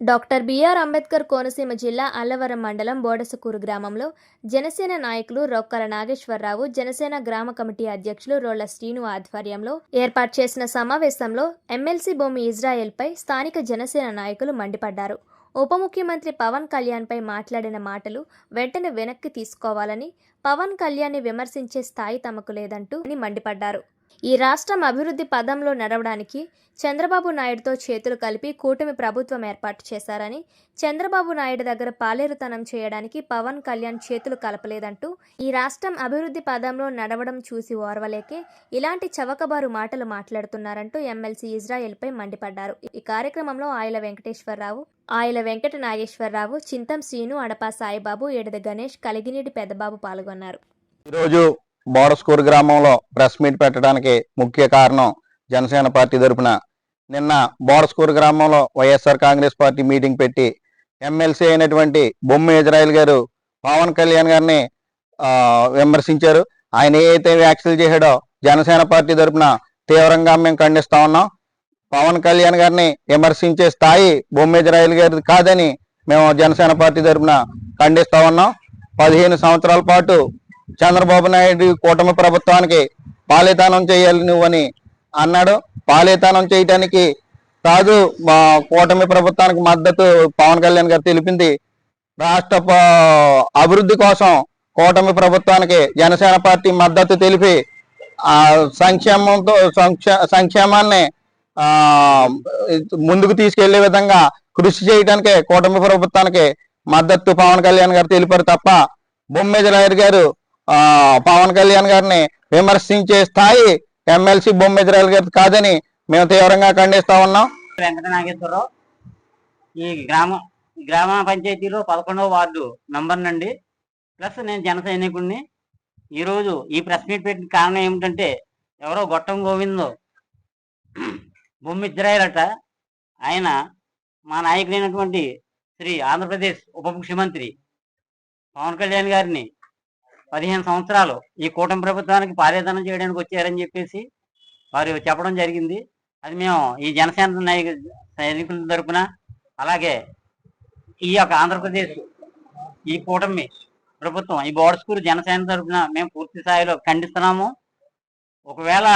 Doctor BR Ambedkar Konaseema జిల్లా అల్లవరం మండలం బోడసకూరు గ్రామంలో జనసేన నాయకులు రొక్కల నాగేశ్వరరావు జనసేన గ్రామ కమిటీ అధ్యక్షులు రోళ్ళ శ్రీను ఆధ్వర్యంలో ఏర్పాటు చేసిన సమావేశంలో ఎమ్మెల్సీ భూమి ఇజ్రాయెల్పై స్థానిక జనసేన నాయకులు మండిపడ్డారు. ఉప ముఖ్యమంత్రి పవన్ కళ్యాణ్పై మాట్లాడిన మాటలు వెంటనే వెనక్కి తీసుకోవాలని పవన్ కళ్యాణ్ని విమర్శించే స్థాయి తమకు లేదంటూ అని మండిపడ్డారు. ఈ రాష్ట్రం అభివృద్ధి పదంలో నడవడానికి చంద్రబాబు నాయుడుతో చేతులు కలిపి కూటమి ప్రభుత్వం ఏర్పాటు చేశారని చంద్రబాబు నాయుడు దగ్గర పాలేరుతనం చేయడానికి పవన్ కళ్యాణ్ చేతులు కలపలేదంటూ ఈ రాష్ట్రం అభివృద్ధి పదంలో నడవడం చూసి ఓర్వలేకే ఇలాంటి చవకబారు మాటలు మాట్లాడుతున్నారంటూ ఎమ్మెల్సీ ఇజ్రాయెల్పై మండిపడ్డారు. ఈ కార్యక్రమంలో ఆయల వెంకటేశ్వరరావు ఆయల వెంకట నాగేశ్వరరావు చింతం శ్రీను అడపా సాయిబాబు ఏడద గణేష్ కలిగినీటి పెద్దబాబు పాల్గొన్నారు. ఈరోజు బోడస్కూరు గ్రామంలో ప్రెస్ మీట్ పెట్టడానికి ముఖ్య కారణం జనసేన పార్టీ తరపున. నిన్న బోడస్కూరు గ్రామంలో వైఎస్ఆర్ కాంగ్రెస్ పార్టీ మీటింగ్ పెట్టి ఎమ్మెల్సీ అయినటువంటి బొమ్మ ఇజ్రాయిల్ గారు పవన్ కళ్యాణ్ గారిని విమర్శించారు. ఆయన ఏదైతే అయితే వ్యాఖ్యలు చేశాడో జనసేన పార్టీ తరపున తీవ్రంగా మేము ఖండిస్తా ఉన్నాం. పవన్ కళ్యాణ్ గారిని విమర్శించే స్థాయి బొమ్మ ఇజ్రాయిల్ గారిది కాదని మేము జనసేన పార్టీ తరపున ఖండిస్తా ఉన్నాం. పదిహేను సంవత్సరాల పాటు చంద్రబాబు నాయుడు కూటమి ప్రభుత్వానికి పాలితానం చేయాలి నువ్వని అన్నాడు. పాలితానం చేయటానికి కాదు మా కూటమి ప్రభుత్వానికి మద్దతు పవన్ కళ్యాణ్ గారు తెలిపింది. రాష్ట్ర అభివృద్ధి కోసం కూటమి ప్రభుత్వానికి జనసేన పార్టీ మద్దతు తెలిపి ఆ సంక్షేమంతో సంక్షేమాన్ని ఆ ముందుకు తీసుకెళ్ళే విధంగా కృషి చేయడానికి కూటమి ప్రభుత్వానికి మద్దతు పవన్ కళ్యాణ్ గారు తెలిపారు తప్ప బొమ్మిదిరాయర్ గారు పవన్ కళ్యాణ్ గారిని విమర్శించే స్థాయి ఎమ్మెల్సీ బొమ్మిదిరాయర్ గారి కాదని మేము తీవ్రంగా ఖండిస్తా ఉన్నాం. వెంకట నాగేశ్వరరావు ఈ గ్రామ గ్రామ పంచాయతీలో పదకొండవ వార్డు నంబర్ నండి ప్లస్ నేను జన సైనికుడిని ఈరోజు ఈ ప్రెస్ మీట్ పెట్టిన కారణం ఏమిటంటే ఎవరో గొట్టం గోవిందో బొమ్మి ఆయన మా నాయకుడైనటువంటి శ్రీ ఆంధ్రప్రదేశ్ ఉప ముఖ్యమంత్రి పవన్ కళ్యాణ్ గారిని పదిహేను సంవత్సరాలు ఈ కూటమి ప్రభుత్వానికి పారేదనం చేయడానికి వచ్చారని చెప్పేసి వారు చెప్పడం జరిగింది. అది మేము ఈ జనసేన నాయక సైనికుల తరపున అలాగే ఈ యొక్క ఆంధ్రప్రదేశ్ ఈ కూటమి ప్రభుత్వం ఈ బోర్డ్స్కూరు జనసేన తరపున మేము పూర్తి స్థాయిలో ఖండిస్తున్నాము. ఒకవేళ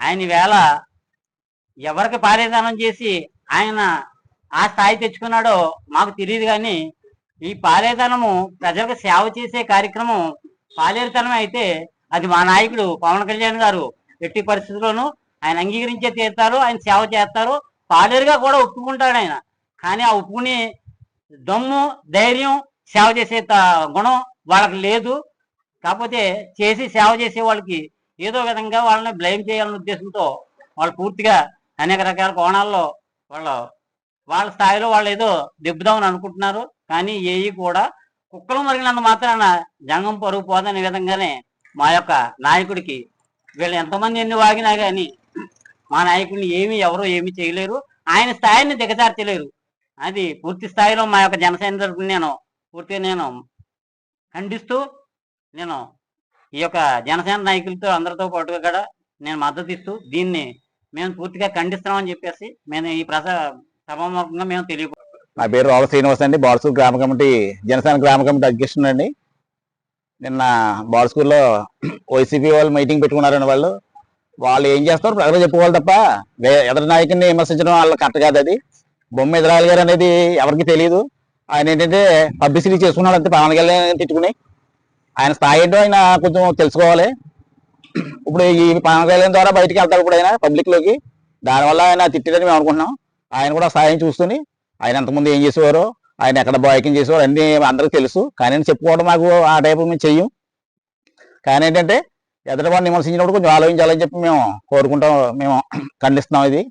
ఆయన వేళ ఎవరికి పారేదానం చేసి ఆయన ఆ స్థాయి తెచ్చుకున్నాడో మాకు తెలియదు కానీ ఈ పాలేతనము ప్రజలకు సేవ చేసే కార్యక్రమం పాలేరుతనం అయితే అది మా నాయకుడు పవన్ కళ్యాణ్ గారు ఎట్టి పరిస్థితుల్లోనూ ఆయన అంగీకరించే తీరుతారు ఆయన సేవ చేస్తారు. పాలేరుగా కూడా ఒప్పుకుంటాడు ఆయన. కానీ ఆ ఒప్పుకుని దమ్ము ధైర్యం సేవ చేసే త- గుణం వాళ్ళకి లేదు. కాకపోతే చేసి సేవ చేసే వాళ్ళకి ఏదో విధంగా వాళ్ళని బ్లేమ్ చేయాలనే ఉద్దేశంతో వాళ్ళు పూర్తిగా అనేక రకాల కోణాల్లో వాళ్ళు వాళ్ళ స్థాయిలో వాళ్ళు ఏదో దెబ్బదామని అనుకుంటున్నారు. కానీ ఏవి కూడా కుక్కలు మరిగినంత మాత్రాన జంగం పరుగు పోదనే విధంగానే మా యొక్క నాయకుడికి వీళ్ళు ఎంతమంది ఎన్ని వాగినా కానీ మా నాయకుడిని ఏమి ఎవరు ఏమి చేయలేరు. ఆయన స్థాయిని దిగజార్చలేరు. అది పూర్తి స్థాయిలో మా యొక్క జనసేన తరపున నేను పూర్తిగా నేను ఖండిస్తూ నేను ఈ యొక్క జనసేన నాయకులతో అందరితో పాటుగా కూడా నేను మద్దతు ఇస్తూ దీన్ని మేము పూర్తిగా ఖండిస్తున్నామని చెప్పేసి మేము ఈ ప్రసా సభాముఖంగా మేము తెలియకూడదు నా పేరు రోల శ్రీనివాస్ అండి. బాడస్కూర్ గ్రామ కమిటీ జనసేన గ్రామ కమిటీ అధ్యక్షుడు అండి. నిన్న బాడస్కూర్లో వైసీపీ వాళ్ళు మీటింగ్ పెట్టుకున్నారండి వాళ్ళు. వాళ్ళు ఏం చేస్తారు ప్రజలు చెప్పుకోవాలి తప్ప ఎదరి నాయకుడిని విమర్శించడం వాళ్ళ కరెక్ట్ కాదు అది. బొమ్మ ఎదురాలి గారు అనేది ఎవరికి తెలియదు ఆయన ఏంటంటే పబ్లిసిటీ చేసుకున్నాడు అంతే పవన్ కళ్యాణ్ తిట్టుకుని. ఆయన స్థాయి ఏంటో ఆయన కొంచెం తెలుసుకోవాలి. ఇప్పుడు ఈ పవన్ కళ్యాణ్ ద్వారా బయటికి వెళ్తాడు ఇప్పుడు ఆయన పబ్లిక్లోకి. దానివల్ల ఆయన తిట్టేదని మేము అనుకుంటున్నాం. ఆయన కూడా స్థాయిని చూసుకుని ఆయన అంతకుముందు ఏం చేసేవారో ఆయన ఎక్కడ బాయ్కింగ్ చేసేవారు అన్ని అందరికీ తెలుసు. కానీ నేను చెప్పుకోవడం మాకు ఆ టైపు మేము చెయ్యం. కానీ ఏంటంటే ఎదటి వాడిని విమర్శించినప్పుడు కొంచెం ఆలోచించాలని చెప్పి మేము కోరుకుంటాం మేము ఖండిస్తున్నాం ఇది.